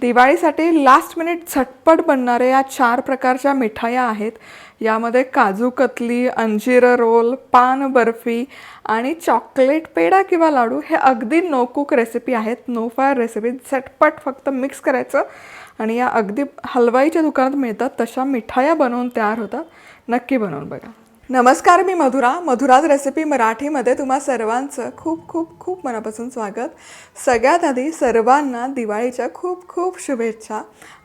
दिवाळीसाठी last minute झटपट बनणाऱ्या या चार प्रकारच्या मिठाया आहेत. यामध्ये काजू कतली अंजीर रोल पान बर्फी आणि चॉकलेट पेढा किंवा लाडू हे अगदी नो कुक रेसिपी आहेत. नो फायर रेसिपी झटपट फक्त मिक्स करायचं आणि या अगदी हलवाईच्या दुकानात मिळतात तशा मिठाया बनवून तयार होतात. नक्की बनवून बघा. नमस्कार मी मधुरा. मधुराज रेसिपी मराठीमध्ये तुम्हा सर्वांचं खूप खूप खूप मनापासून स्वागत. सगळ्यात आधी सर्वांना दिवाळीच्या खूप खूप शुभेच्छा.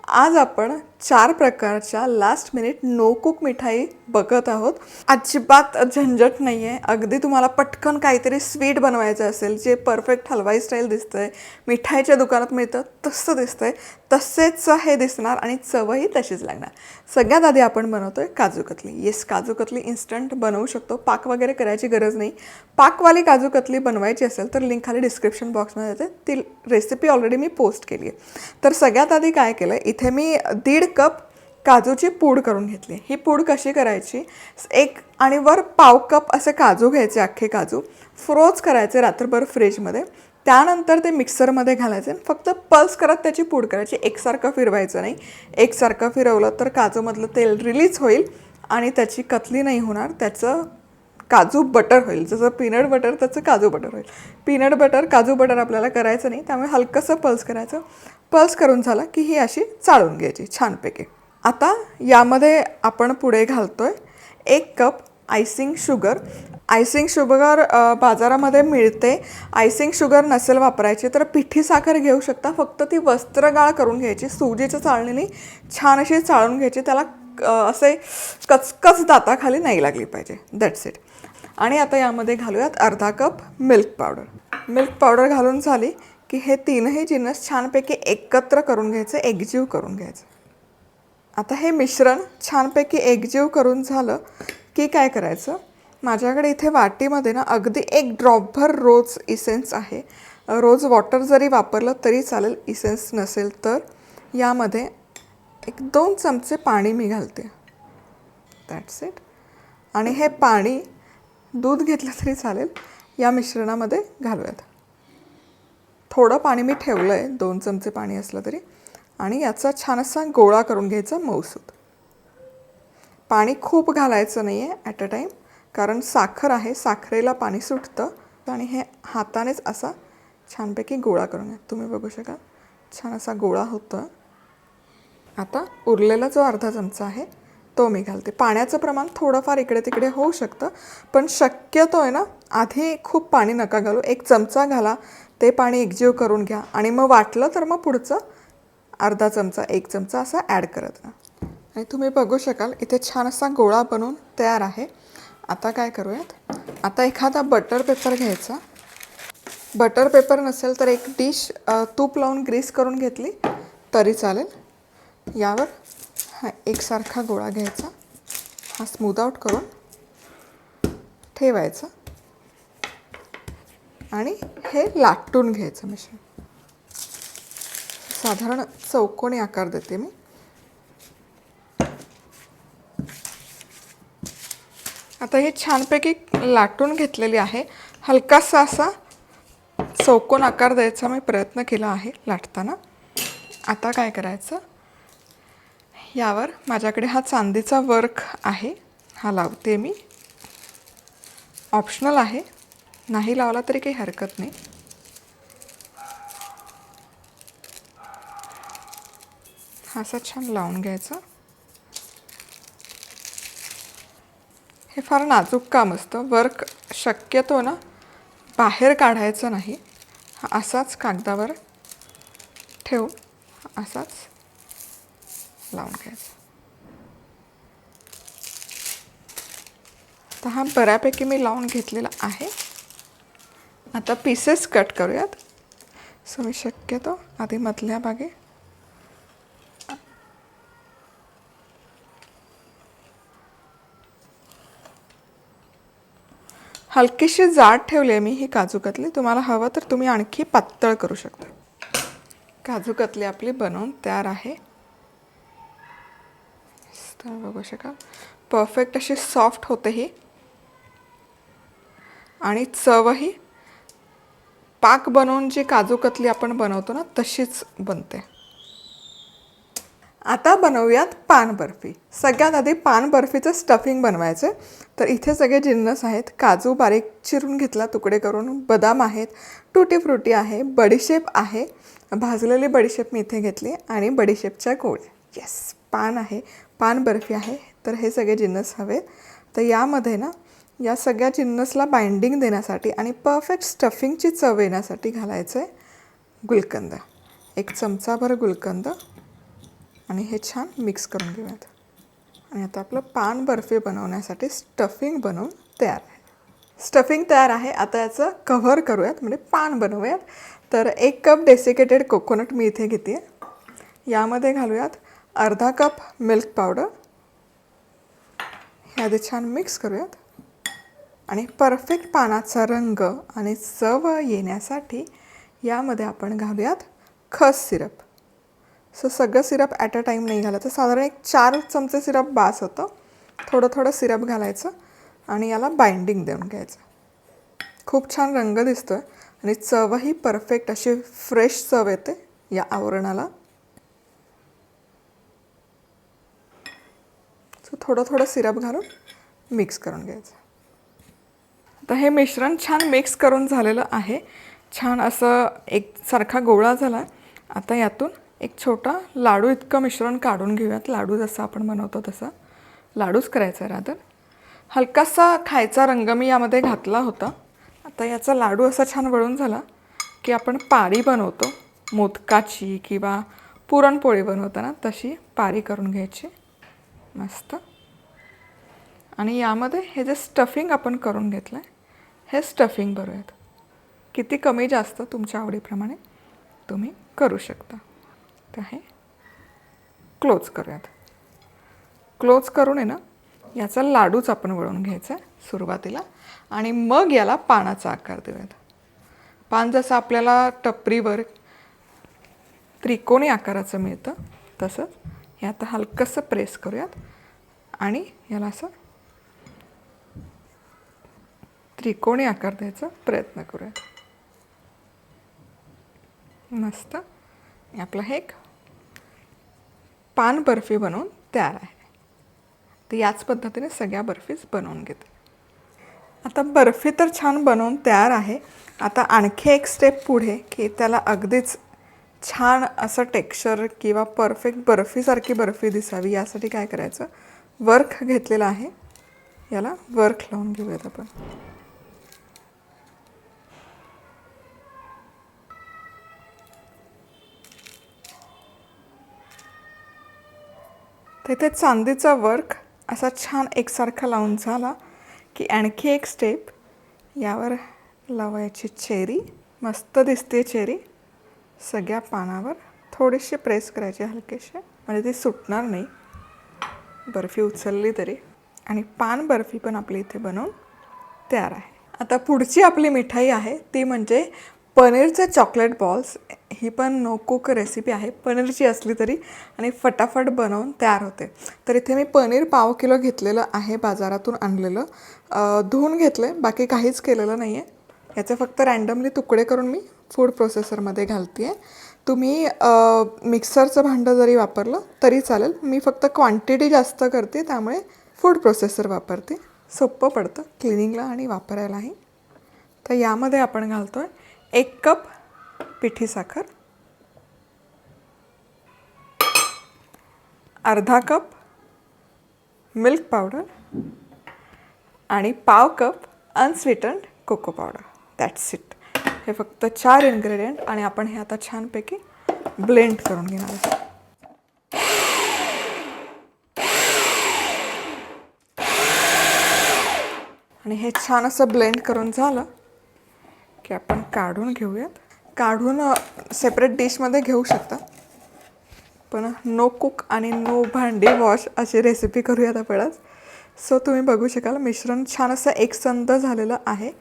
आज आपण चार प्रकारच्या लास्ट मिनिट नो कुक मिठाई बघत आहोत. अजिबात झंझट नाही आहे अगदी तुम्हाला पटकन काहीतरी स्वीट बनवायचं असेल जे परफेक्ट हलवाई स्टाईल दिसतंय मिठाईच्या दुकानात मिळतं तसं दिसतंय तसेच हे दिसणार आणि चवही तशीच लागणार. सगळ्यात आधी आपण बनवतोय काजू कतली. येस काजू कतली इन्स्टंट बनवू शकतो. पाक वगैरे करायची गरज नाही. पाकवाली काजू कतली बनवायची असेल तर लिंक खाली डिस्क्रिप्शन बॉक्समध्ये येते. ती रेसिपी ऑलरेडी मी पोस्ट केली आहे तर सगळ्यात आधी काय केलं इथे मी दीड कप काजूची पूड करून घेतली. ही पूड कशी करायची? एक आणि वर पाव कप असे काजू घ्यायचे अख्खे काजू. फ्रोज करायचे रात्रभर फ्रीजमध्ये. त्यानंतर ते मिक्सरमध्ये घालायचे. फक्त पल्स करत त्याची पूड करायची. एकसारखं फिरवायचं नाही. एकसारखं फिरवलं तर काजूमधलं तेल रिलीज होईल आणि त्याची कतली नाही होणार. त्याचं काजू बटर होईल. जसं पीनट बटर त्याचं काजू बटर होईल. पीनट बटर काजू बटर आपल्याला करायचं नाही. त्यामुळे हलकंसं पल्स करायचं. पल्स करून झाला की ही अशी चाळून घ्यायची छानपैकी. आता यामध्ये आपण पुढे घालतो आहे एक cup icing sugar icing sugar बाजारामध्ये मिळते. आयसिंग शुगर नसेल वापरायची तर पिठी साखर घेऊ शकता. फक्त ती वस्त्रगाळ करून घ्यायची. सुजीच्या चाळणीने छान अशी चाळून घ्यायची. त्याला असे कचकच दाताखाली नाही लागली पाहिजे. दॅट्स इट आणि आता यामध्ये घालूयात अर्धा cup milk powder milk powder घालून झाली. की हे तीनही जिन्नस छानपैकी एकत्र करून घ्यायचे एकजीव करून घ्यायचं. आता हे मिश्रण छानपैकी एकजीव करून झालं की काय करायचं? माझ्याकडे इथे वाटीमध्ये ना अगदी एक ड्रॉपभर रोज इसेन्स आहे. रोज वॉटर जरी वापरलं तरी चालेल इसेन्स नसेल तर. यामध्ये एक दोन चमचे पाणी मी घालते. दॅट्स इट आणि हे पाणी दूध घेतलं तरी चालेल या मिश्रणामध्ये घालूयात. थोडं पाणी मी ठेवलं आहे दोन चमचे पाणी असलं तरी. आणि याचा छान असा गोळा करून घ्यायचा मऊसूद. पाणी खूप घालायचं नाही आहे ॲट अ टाईम कारण साखर आहे साखरेला पाणी सुटतं. आणि हे हातानेच असा छानपैकी गोळा करून घ्या. तुम्ही बघू शकाल छान असा गोळा होतं आता उरलेला जो अर्धा चमचा आहे तो मी घालते. पाण्याचं प्रमाण थोडंफार इकडे तिकडे होऊ शकतं पण शक्यतो आहे ना आधी खूप पाणी नका घालू. एक चमचा घाला ते पाणी एकजीव करून घ्या. आणि मग वाटलं तर मग पुढचं अर्धा चमचा एक चमचा असा ॲड करत राहा. आणि तुम्ही बघू शकाल इथे छान असा गोळा बनवून तयार आहे. आता काय करूयात? आता एखादा बटर पेपर घ्यायचा. बटर पेपर नसेल तर एक डिश तूप लावून ग्रीस करून घेतली तरी चालेल. यावर हा एकसारखा गोळा घ्यायचा. हा स्मूद आउट करून ठेवायचा. आणि हे लाटून घ्यायचं मिश्रण साधारण चौकोनी आकार देते मी. आता ही छानपैकी लाटून घेतलेली आहे. हलकासा असा चौकोन आकार द्यायचा मी प्रयत्न केला आहे लाटताना. आता काय करायचं? यावर माझ्याकडे हा चांदीचा वर्क आहे. हा लावते मी. ऑप्शनल आहे. नाही लावला तरी काही हरकत नाही. हा असा छान लावून घ्यायचं. हे फार नाजूक काम असतं. वर्क शक्यतो ना बाहेर काढायचं नाही. हा असाच कागदावर ठेवून असाच लावून घ्यायचा. तर हा बऱ्यापैकी मी लावून घेतलेला आहे. आता पीसेस कट करूयात. सो मी शक्यतो आधी मधल्या भागे. हलकीशी जाड ठेवली आहे मी ही काजू कतली. तुम्हाला हवं तर तुम्ही आणखी पातळ करू शकता. काजू कतली आपली बनवून तयार आहे. तर बघू शकाल. परफेक्ट अशी सॉफ्ट होते ही. आणि चवही पाक बनवून जी काजू कतली आपण बनवतो ना तशीच बनते. आता बनवूयात पान बर्फी. सगळ्यात आधी पान बर्फीचं स्टफिंग बनवायचं तर इथे सगळे जिन्नस आहेत काजू बारीक चिरून घेतला तुकडे करून बदाम आहेत टुटी फ्रुटी आहे बडीशेप आहे. भाजलेली बडीशेप मी इथे घेतली आणि बडीशेपच्या गोळ्या. येस पान आहे पान बर्फी आहे तर हे सगळे जिन्नस हवे तर यामध्ये ना या सगळ्या जिन्नसला बाइंडिंग देण्यासाठी आणि परफेक्ट स्टफिंगची चव येण्यासाठी घालायचं आहे गुलकंद. एक चमचाभर गुलकंद. आणि हे छान मिक्स करून घेऊयात. आणि आता आपलं पान बर्फी बनवण्यासाठी स्टफिंग बनवून तयार आहे. स्टफिंग तयार आहे. आता याचं कव्हर करूयात. म्हणजे पान बनवूयात. तर एक कप डेसिकेटेड कोकोनट मी इथे घेते. यामध्ये घालूयात अर्धा कप मिल्क पावडर हे आधी छान मिक्स करूयात. आणि परफेक्ट पानाचा रंग आणि चव येण्यासाठी यामध्ये आपण घालूयात खस सिरप. सो सगळं सिरप ॲट अ टाईम नाही घालायचं. साधारण एक चार चमचे सिरप बास होतं. थोडं थोडं सिरप घालायचं आणि याला बाइंडिंग देऊन घ्यायचं. खूप छान रंग दिसतो आहे आणि चवही परफेक्ट अशी फ्रेश चव येते या आवरणाला. सो थोडं थोडं सिरप घालून मिक्स करून घ्यायचं. तर हे मिश्रण छान मिक्स करून झालेलं आहे. छान असं एक सारखा गोळा झाला. आता यातून एक छोटा लाडू इतकं मिश्रण काढून घेऊयात. लाडू जसं आपण बनवतो तसा. लाडूच करायचा आहे रादर. हलकासा खायचा रंग मी यामध्ये घातला होता. आता याचा लाडू असा छान वळून झाला की आपण पारी बनवतो. मोदकाची किंवा पुरणपोळी बनवताना तशी पारी करून घ्यायची. मस्त. आणि यामध्ये हे जे स्टफिंग आपण करून घेतलं आहे हे स्टफिंग भरूयात किती कमी जास्त तुमच्या आवडीप्रमाणे तुम्ही करू शकता. तर हे क्लोज करूयात. क्लोज करून आहे ना याचा लाडूच आपण वळून घ्यायचा आहे सुरुवातीला. आणि मग याला पानाचा आकार देऊयात. पान जसं आपल्याला टपरीवर त्रिकोणी आकाराचं मिळतं तसंच हे आता हलकंसं प्रेस करूयात. आणि याला असं त्रिकोणी आकार द्यायचा प्रयत्न करूया मस्त आपलं हे एक पान बर्फी बनवून तयार आहे. तर याच पद्धतीने सगळ्या बर्फीज बनवून घेते. आता बर्फी तर छान बनवून तयार आहे. आता आणखी एक स्टेप पुढे की त्याला अगदीच छान असं टेक्स्चर किंवा परफेक्ट बर्फीसारखी बर्फी दिसावी. यासाठी काय करायचं? वर्क घेतलेलं आहे. याला वर्क लावून घेऊयात आपण. तिथे चांदीचा वर्क असा छान एकसारखा लावून झाला की आणखी एक स्टेप यावर लावायची चेरी. मस्त दिसते चेरी. सगळ्या पानावर थोडीशी प्रेस करायची हलकेसे म्हणजे ती सुटणार नाही. बर्फी उचलली तरी. आणि पान बर्फी पण आपली इथे बनवून तयार आहे. आता पुढची आपली मिठाई आहे. ती म्हणजे पनीरचे चॉकलेट बॉल्स ही पण नो कुक रेसिपी आहे. पनीरची असली तरी आणि फटाफट बनवून तयार होते. तर इथे मी पनीर पाव किलो घेतलेलं आहे बाजारातून आणलेलं. धुवून घेतलं आहे बाकी काहीच केलेलं नाही आहे याचे फक्त रँडमली तुकडे करून मी फूड प्रोसेसरमध्ये घालते आहे तुम्ही मिक्सरचं भांडं जरी वापरलं तरी चालेल. मी फक्त क्वांटिटी जास्त करते त्यामुळे फूड प्रोसेसर वापरते. सोपं पडतं क्लिनिंगला आणि वापरायलाही. तर यामध्ये आपण घालतो आहे एक कप पिठी साखर अर्धा कप मिल्क पावडर आणि पाव cup unsweetened cocoa powder. That's it हे फक्त चार इन्ग्रेडियंट आणि आपण हे आता छानपैकी ब्लेंड करून घेणार आहोत. आणि हे छान असं ब्लेंड करून झालं. की आपण काढून घेऊयात. काढून सेपरेट डिशमध्ये घेऊ शकता. पण नो कुक आणि नो भांडी वॉश अशी रेसिपी करूयात आपणच सो तुम्ही बघू शकाल मिश्रण छान असं एकसंध झालेलं आहे.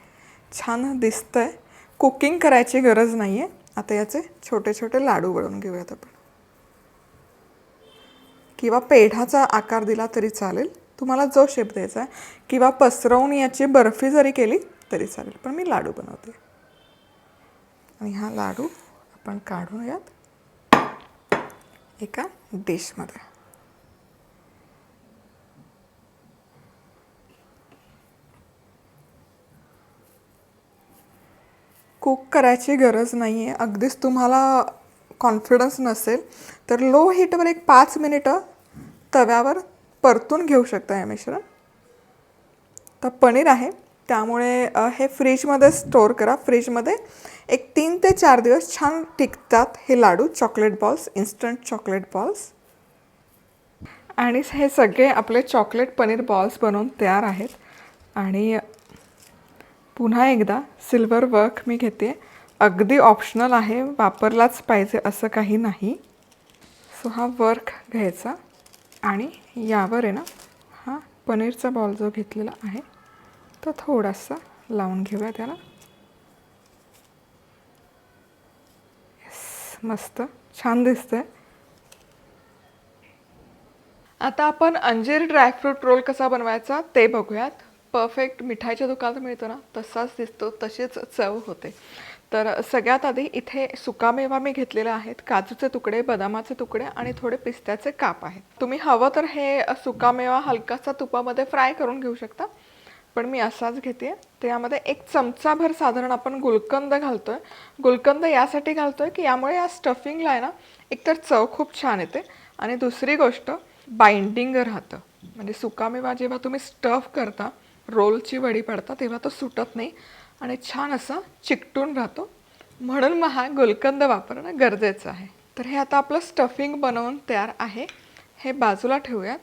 छान दिसतं आहे कुकिंग करायची गरज नाही आहे आता याचे छोटे छोटे लाडू वळून घेऊयात आपण. किंवा पेढाचा आकार दिला तरी चालेल. तुम्हाला जो शेप द्यायचा आहे. किंवा पसरवून याची बर्फी जरी केली तरी चालेल. पण मी लाडू बनवते. आणि हा लाडू आपण काढूयात एका डिशमध्ये. कुक करायची गरज नाही आहे अगदीच तुम्हाला कॉन्फिडन्स नसेल तर लो हीटवर एक पाच मिनिटं तव्यावर परतून घेऊ शकता हे मिश्रण. तर पनीर आहे. त्यामुळे हे फ्रीजमध्ये स्टोअर करा. फ्रीजमध्ये एक तीन ते चार दिवस छान टिकतात हे laddoo. Chocolate balls instant chocolate balls. आणि हे सगळे आपले चॉकलेट पनीर बॉल्स बनवून तयार आहेत. आणि पुन्हा एकदा सिल्वर वर्क मी घेते. अगदी ऑप्शनल आहे वापरलाच पाहिजे असं काही नाही. सो हा वर्क घ्यायचा. आणि यावर आहे ना हा पनीरचा बॉल जो घेतलेला आहे तो थोडासा लावून घेऊया त्याला. मस्त. छान दिसतंय. आता आपण अंजीर ड्रायफ्रूट रोल कसा बनवायचा ते बघूयात. परफेक्ट मिठाईच्या दुकानात मिळतो ना तसाच दिसतो तशीच चव होते. तर सगळ्यात आधी इथे सुकामेवा मी घेतलेला आहेत. काजूचे तुकडे बदामाचे तुकडे आणि थोडे पिस्त्याचे काप आहेत. तुम्ही हवं तर हे सुकामेवा हलकासा तुपामध्ये फ्राय करून घेऊ शकता. पण मी असाच घेते. त्यामध्ये एक चमचाभर साधारण आपण गुलकंद घालतोय. गुलकंद यासाठी घालतोय की यामुळे या स्टफिंगला आहे ना एकतर चव खूप छान येते. आणि दुसरी गोष्ट बाइंडिंग राहतं. म्हणजे सुकामेवा जेव्हा तुम्ही स्टफ करता रोलची वडी पडता तेव्हा तो सुटत नाही. आणि छान असा चिकटून राहतो. म्हणून मग हा गुलकंद वापरणं गरजेचं आहे. तर हे आता आपलं स्टफिंग बनवून तयार आहे. हे बाजूला ठेवूयात.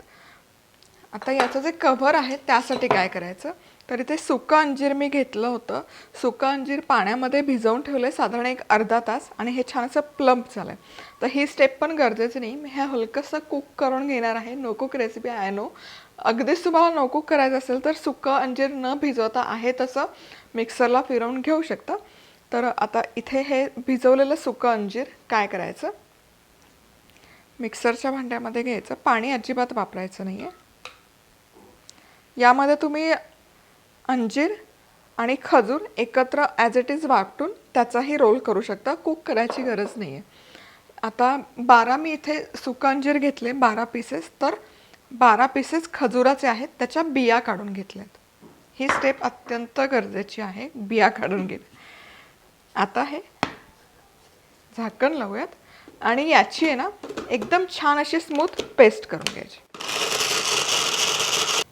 आता याचं जे कव्हर आहे त्यासाठी काय करायचं? तर इथे सुकं अंजीर मी घेतलं होतं. सुकं अंजीर पाण्यामध्ये भिजवून ठेवलं आहे साधारण एक अर्धा तास आणि हे छान असं प्लम्प झालं आहे तर ही स्टेप पण गरजेचं नाही. मी हे हलकंसं कुक करून घेणार आहे. No cook recipe I know अगदीच तुम्हाला नो कुक करायचं असेल तर सुकं अंजीर न भिजवता आहे तसं मिक्सरला फिरवून घेऊ शकता. तर आता इथे हे भिजवलेलं सुकं अंजीर काय करायचं? मिक्सरच्या भांड्यामध्ये घ्यायचं. पाणी अजिबात वापरायचं नाही आहे यामध्ये तुम्ही अंजीर आणि खजूर एकत्र ॲज इट इज वाटून त्याचाही रोल करू शकता. कुक करायची गरज नाही आहे आता बारा मी इथे सुकं अंजीर घेतले बारा पीसेस तर बारा पीसेस खजुराचे आहेत. त्याच्या बिया काढून घेतल्यात. ही स्टेप अत्यंत गरजेची आहे. बिया काढून घेणे आता हे झाकण लावूयात. आणि याची आहे ना एकदम छान अशी स्मूथ पेस्ट करून घ्यायची.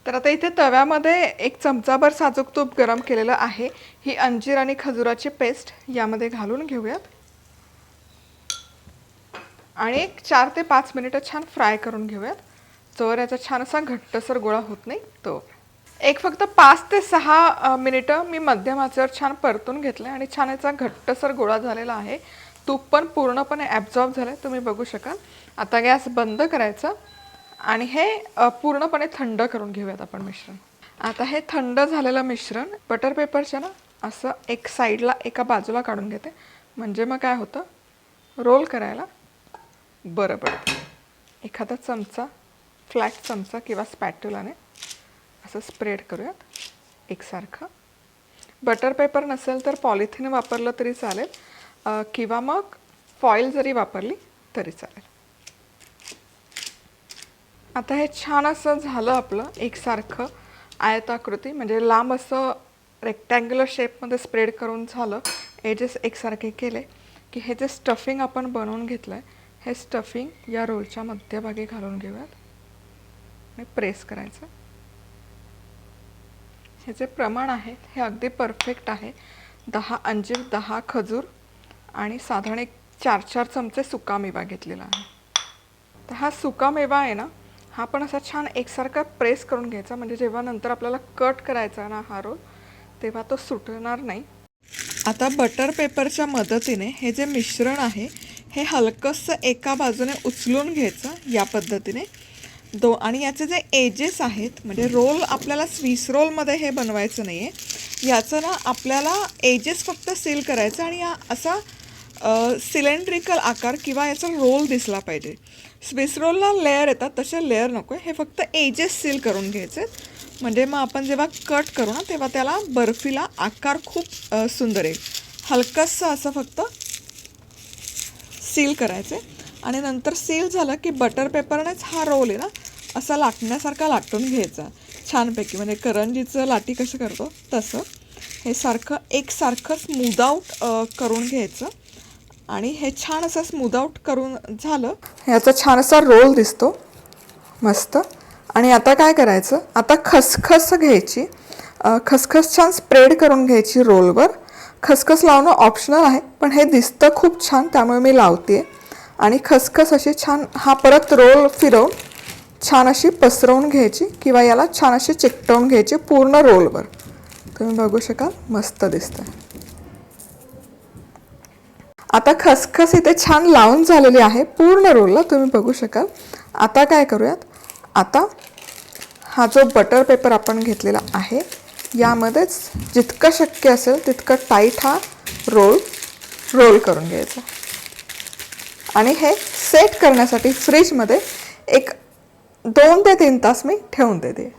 तर आता इथे तव्यामध्ये एक चमचाभर साजूक तूप गरम केलेलं आहे. ही अंजीर आणि खजुराची पेस्ट यामध्ये घालून घेऊयात. आणि एक चार ते पाच मिनिटं छान फ्राय करून घेऊयात. जोवर याचा छान असा घट्टसर गोळा होत नाही तो. एक फक्त पाच ते सहा मिनिटं मी मध्यम आचेवर छान परतून घेतलं आणि छान याचा घट्टसर गोळा झालेला आहे. तूप पण पूर्णपणे ॲब्झॉर्ब झालं आहे तुम्ही बघू शकाल. आता गॅस बंद करायचा. आणि हे पूर्णपणे थंड करून घेऊयात आपण मिश्रण. आता हे थंड झालेलं मिश्रण बटर पेपरच्या ना असं एक साईडला एका बाजूला काढून घेते. म्हणजे मग काय होतं? रोल करायला बरं पडतं. एखादा चमचा फ्लॅट चमचा किंवा स्पॅट्युलाने असं स्प्रेड करूयात. एकसारखं. बटर पेपर नसेल तर पॉलिथिन वापरलं तरी चालेल. किंवा मग फॉईल जरी वापरली तरी चालेल. आता हे छान असं झालं आपलं एकसारखं आयताकृती म्हणजे लांब असं रेक्टँग्युलर शेपमध्ये स्प्रेड करून झालं. एजेस एकसारखे केले. की हे जे स्टफिंग आपण बनवून घेतलं आहे हे स्टफिंग या रोलच्या मध्यभागी घालून घेऊयात. आणि प्रेस करायचं. हे जे प्रमाण आहे हे अगदी परफेक्ट आहे. दहा अंजीर दहा खजूर आणि साधारण एक चार चार चमचे सुकामेवा घेतलेला आहे. तर हा सुकामेवा आहे ना हा पण असा छान एकसारखा प्रेस करून घ्यायचा. म्हणजे जेव्हा नंतर आपल्याला कट करायचा ना हा रोल तेव्हा तो सुटणार नाही. आता बटर पेपरच्या मदतीने हे जे मिश्रण आहे हे हलकंसं एका बाजूने उचलून घ्यायचं या पद्धतीने. दो आणि याचे जे एजेस आहेत म्हणजे रोल आपल्याला स्विस रोलमध्ये हे बनवायचं नाही आहे याचं ना आपल्याला एजेस फक्त सील करायचं आणि या असा सिलेंड्रिकल आकार किंवा याचा रोल दिसला पाहिजे. स्विस रोलला लेअर येतात तसे लेअर नको आहे. हे फक्त एजेस सील करून घ्यायचे म्हणजे मग आपण जेव्हा कट करू ना तेव्हा त्याला बर्फीला आकार खूप सुंदर येईल. हलकंसं असं फक्त सील करायचे आणि नंतर सील झालं की बटर पेपरनेच हा रोल आहे ना असा लाटण्यासारखा लाटून घ्यायचा. छानपैकी. म्हणजे करंजीचं लाटी कसं करतो? तसं. हे सारखं एकसारखंच स्मूद करून घ्यायचं. आणि हे छान असं स्मूद आउट करून झालं. ह्याचा छान असा रोल दिसतो. मस्त. आणि आता काय करायचं? आता खसखस घ्यायची. खसखस छान स्प्रेड करून घ्यायची रोलवर खसखस लावणं ऑप्शनल आहे पण हे दिसतं खूप छान त्यामुळे मी लावते आणि खसखस अशी छान हा परत रोल फिरवून छान अशी पसरवून घ्यायची किंवा याला छान अशी चिकटवून घ्यायची पूर्ण रोलवर तुम्ही बघू शकाल मस्त दिसतं आता खसखस इथे छान लावून झालेली आहे. पूर्ण रोलला तुम्ही बघू शकाल. आता काय करूयात? आता हा जो बटर पेपर आपण घेतलेला आहे यामध्येच जितकं शक्य असेल तितकं टाईट हा रोल रोल करून घ्यायचा. आणि हे सेट करण्यासाठी फ्रीजमध्ये एक दोन ते तीन तास मी ठेवून देते.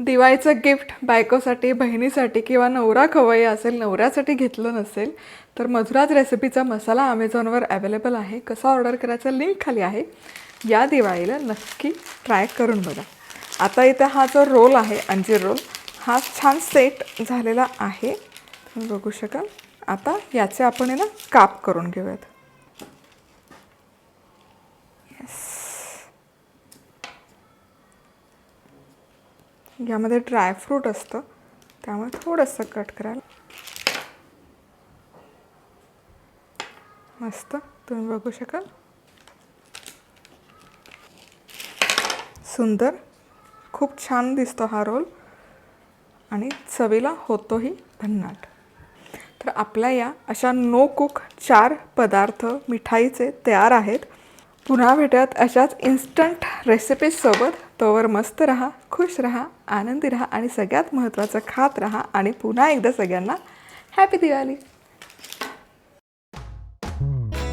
दिवाळीचं गिफ्ट बायकोसाठी बहिणीसाठी किंवा नवरा खवय्या असेल नवऱ्यासाठी घेतलं नसेल तर मधुराज रेसिपीचा मसाला अमेझॉनवर अवेलेबल आहे. कसा ऑर्डर करायचा लिंक खाली आहे. या दिवाळीला नक्की ट्राय करून बघा. आता इथे हा जो रोल आहे अंजीर रोल हा छान सेट झालेला आहे. तुम्ही बघू शकाल. आता याचे आपण आहे ना काप करून घेऊयात. यामध्ये ड्रायफ्रूट असतं. त्यामुळे थोडंसं कट करायला मस्त. तुम्ही बघू शकाल. सुंदर. खूप छान दिसतो हा रोल. आणि चवीला होतोही भन्नाट. तर आपल्या या अशा नो कुक चार पदार्थ मिठाईचे तयार आहेत. पुन्हा भेटत अशाच इन्स्टंट रेसिपीजसोबत तोवर मस्त रहा खुश रहा आनंदी रहा आणि सगळ्यात महत्त्वाचं खात रहा. आणि पुन्हा एकदा सगळ्यांना हॅपी दिवाळी.